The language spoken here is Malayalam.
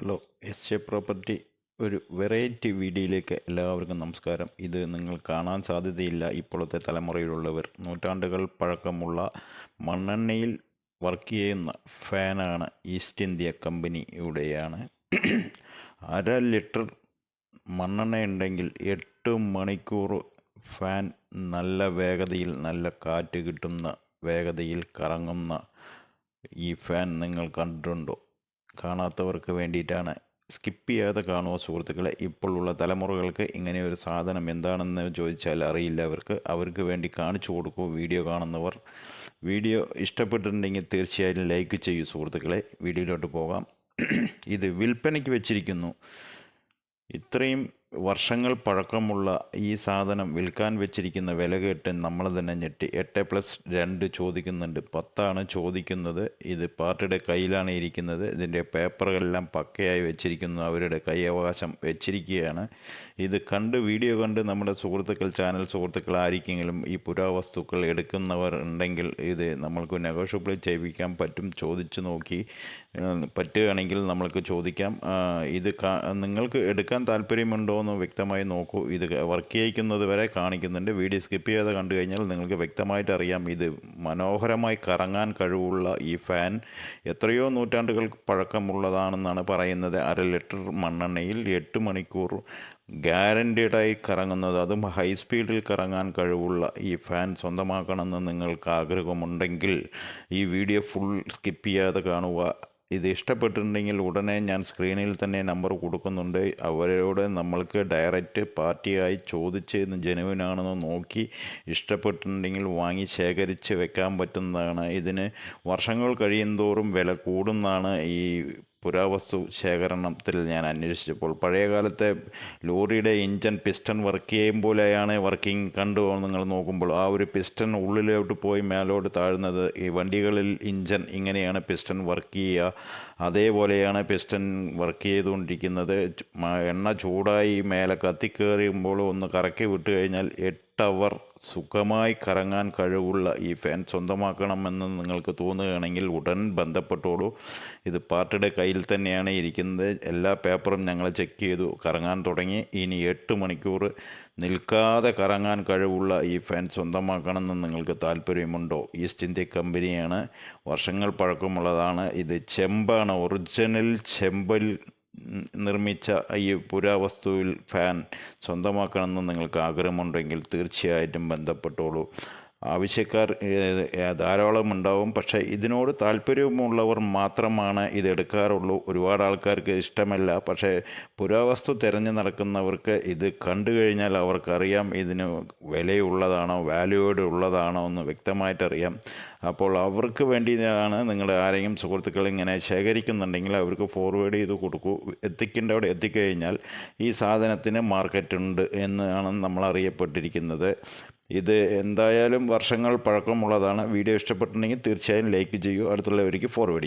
ഹലോ എസ് എ പ്രോപ്പർട്ടി ഒരു വെറൈറ്റി വീഡിയോയിലേക്ക് എല്ലാവർക്കും നമസ്കാരം. ഇത് നിങ്ങൾ കാണാൻ സാധ്യതയില്ല ഇപ്പോഴത്തെ തലമുറയിലുള്ളവർ. നൂറ്റാണ്ടുകൾ പഴക്കമുള്ള മണ്ണെണ്ണയിൽ വർക്ക് ചെയ്യുന്ന ഫാനാണ് ഈസ്റ്റ് ഇന്ത്യ കമ്പനിയുടെയാണ്. അര ലിറ്റർ മണ്ണെണ്ണ ഉണ്ടെങ്കിൽ എട്ട് മണിക്കൂർ ഫാൻ നല്ല വേഗതയിൽ നല്ല കാറ്റ് കിട്ടുന്ന വേഗതയിൽ കറങ്ങുന്ന ഈ ഫാൻ നിങ്ങൾ കണ്ടിട്ടുണ്ടോ? കാണാത്തവർക്ക് വേണ്ടിയിട്ടാണ്. സ്കിപ്പ് ചെയ്യാതെ കാണുക സുഹൃത്തുക്കളെ. ഇപ്പോഴുള്ള തലമുറകൾക്ക് ഇങ്ങനെ ഒരു സാധനം എന്താണെന്ന് ചോദിച്ചാൽ അറിയില്ല അവർക്ക്. അവർക്ക് വേണ്ടി കാണിച്ചു കൊടുക്കൂ വീഡിയോ കാണുന്നവർ. വീഡിയോ ഇഷ്ടപ്പെട്ടിട്ടുണ്ടെങ്കിൽ തീർച്ചയായും ലൈക്ക് ചെയ്യൂ സുഹൃത്തുക്കളെ. വീഡിയോയിലോട്ട് പോകാം. ഇത് വിൽപ്പനയ്ക്ക് വെച്ചിരിക്കുന്നു. ഇത്രയും വർഷങ്ങൾ പഴക്കമുള്ള ഈ സാധനം വിൽക്കാൻ വെച്ചിരിക്കുന്ന വില കേട്ട് നമ്മൾ തന്നെ ഞെട്ടി. എട്ട് പ്ലസ് രണ്ട് ചോദിക്കുന്നുണ്ട്. പത്താണ് ചോദിക്കുന്നത്. ഇത് പാർട്ടിയുടെ കയ്യിലാണ് ഇരിക്കുന്നത്. ഇതിന്റെ പേപ്പറുകളെല്ലാം പക്കയായി വെച്ചിരിക്കുന്നു. അവരുടെ കൈ അവകാശം വെച്ചിരിക്കുകയാണ്. ഇത് കണ്ട് വീഡിയോ കണ്ട് നമ്മുടെ സുഹൃത്തുക്കൾ ചാനൽ സുഹൃത്തുക്കൾ ആയിരിക്കെങ്കിലും ഈ പുരാവസ്തുക്കൾ എടുക്കുന്നവർ ഉണ്ടെങ്കിൽ ഇത് നമ്മൾക്ക് നെഗോഷ്യബിൾ ചെയ്യിപ്പിക്കാൻ പറ്റും. ചോദിച്ചു നോക്കി പറ്റുകയാണെങ്കിൽ നമ്മൾക്ക് ചോദിക്കാം. ഇത് നിങ്ങൾക്ക് എടുക്കാൻ താല്പര്യമുണ്ടോ എന്ന് വ്യക്തമായി നോക്കൂ. ഇത് വർക്ക് ചെയ്യിക്കുന്നത് വരെ കാണിക്കുന്നുണ്ട്. വീഡിയോ സ്കിപ്പ് ചെയ്യാതെ കണ്ടു കഴിഞ്ഞാൽ നിങ്ങൾക്ക് വ്യക്തമായിട്ട് അറിയാം. ഇത് മനോഹരമായി കറങ്ങാൻ കഴിവുള്ള ഈ ഫാൻ എത്രയോ നൂറ്റാണ്ടുകൾ പഴക്കമുള്ളതാണെന്നാണ് പറയുന്നത്. അര ലിറ്റർ മണ്ണെണ്ണയിൽ എട്ട് മണിക്കൂർ ഗ്യാരന്റീഡായി കറങ്ങുന്നത്. അതും ഹൈ സ്പീഡിൽ കറങ്ങാൻ കഴിവുള്ള ഈ ഫാൻ സ്വന്തമാക്കണമെന്ന് നിങ്ങൾക്ക് ആഗ്രഹമുണ്ടെങ്കിൽ ഈ വീഡിയോ ഫുൾ സ്കിപ്പ് ചെയ്യാതെ കാണുക. ഇത് ഇഷ്ടപ്പെട്ടിട്ടുണ്ടെങ്കിൽ ഉടനെ ഞാൻ സ്ക്രീനിൽ തന്നെ നമ്പർ കൊടുക്കുന്നുണ്ട്. അവരോട് നമ്മൾക്ക് ഡയറക്റ്റ് പാർട്ടിയായി ചോദിച്ച് ഇത് ജനുവിനാണെന്ന് നോക്കി ഇഷ്ടപ്പെട്ടിട്ടുണ്ടെങ്കിൽ വാങ്ങി ശേഖരിച്ച് വെക്കാൻ പറ്റുന്നതാണ്. ഇതിന് വർഷങ്ങൾ കഴിയുന്തോറും വില കൂടുന്നതാണ് ഈ പുരാവസ്തു ശേഖരണത്തിൽ ഞാൻ അന്വേഷിച്ചപ്പോൾ പഴയകാലത്തെ ലോറിയുടെ എഞ്ചിൻ പിസ്റ്റൺ വർക്ക് ചെയ്യും പോലെയാണ് വർക്കിംഗ് കണ്ടു നിങ്ങൾ നോക്കുമ്പോൾ ആ ഒരു പിസ്റ്റൺ ഉള്ളിലോട്ട് പോയി മേലോട്ട് താഴുന്നത്. ഈ വണ്ടികളിൽ ഇഞ്ചൻ ഇങ്ങനെയാണ് പിസ്റ്റൺ വർക്ക് ചെയ്യുക. അതേപോലെയാണ് പിസ്റ്റൺ വർക്ക് ചെയ്തുകൊണ്ടിരിക്കുന്നത്. എണ്ണ ചൂടായി മേലെ കത്തിക്കേറിയുമ്പോൾ ഒന്ന് കറക്കി വിട്ട് കഴിഞ്ഞാൽ എട്ട് അവർ സുഖമായി കറങ്ങാൻ കഴിവുള്ള ഈ ഫാൻ സ്വന്തമാക്കണമെന്ന് നിങ്ങൾക്ക് തോന്നുകയാണെങ്കിൽ ഉടൻ ബന്ധപ്പെട്ടോളൂ. ഇത് പാർട്ടിയുടെ കയ്യിൽ തന്നെയാണ് ഇരിക്കുന്നത്. എല്ലാ പേപ്പറും ഞങ്ങൾ ചെക്ക് ചെയ്തു. കറങ്ങാൻ തുടങ്ങി. ഇനി എട്ട് മണിക്കൂർ നിൽക്കാതെ കറങ്ങാൻ കഴിവുള്ള ഈ ഫാൻ സ്വന്തമാക്കണമെന്ന് നിങ്ങൾക്ക് താല്പര്യമുണ്ടോ? ഈസ്റ്റ് ഇന്ത്യ കമ്പനിയാണ്. വർഷങ്ങൾ പഴക്കമുള്ളതാണ്. ഇത് ചെമ്പാണ്. ഒറിജിനൽ ചെമ്പിൽ നിർമ്മിച്ച ഈ പുരാവസ്തുവിൽ ഫാൻ സ്വന്തമാക്കണമെന്ന് നിങ്ങൾക്ക് ആഗ്രഹമുണ്ടെങ്കിൽ തീർച്ചയായിട്ടും ബന്ധപ്പെട്ടോളൂ. ആവശ്യക്കാർ ധാരാളം ഉണ്ടാവും. പക്ഷേ ഇതിനോട് താല്പര്യമുള്ളവർ മാത്രമാണ് ഇത് എടുക്കാറുള്ളൂ. ഒരുപാട് ആൾക്കാർക്ക് ഇഷ്ടമല്ല. പക്ഷേ പുരാവസ്തു തിരഞ്ഞു നടക്കുന്നവർക്ക് ഇത് കണ്ടു കഴിഞ്ഞാൽ അവർക്കറിയാം ഇതിന് വിലയുള്ളതാണോ വാല്യൂഡ് ഉള്ളതാണോ എന്ന് വ്യക്തമായിട്ടറിയാം. അപ്പോൾ അവർക്ക് വേണ്ടിയാണ് നിങ്ങൾ ആരെങ്കിലും സുഹൃത്തുക്കൾ ഇങ്ങനെ ശേഖരിക്കുന്നുണ്ടെങ്കിൽ അവർക്ക് ഫോർവേഡ് ചെയ്ത് കൊടുക്കൂ. എത്തിക്കേണ്ട അവിടെ എത്തിക്കഴിഞ്ഞാൽ ഈ സാധനത്തിന് മാർക്കറ്റുണ്ട് എന്നാണ് നമ്മൾ അറിയപ്പെട്ടിരിക്കുന്നത് ഇത് എന്തായാലും വർഷങ്ങൾ പഴക്കമുള്ളതാണ്. വീഡിയോ ഇഷ്ടപ്പെട്ടിട്ടുണ്ടെങ്കിൽ തീർച്ചയായും ലൈക്ക് ചെയ്യൂ. അടുത്തുള്ളവർക്ക് ഫോർവേഡ് ചെയ്യും.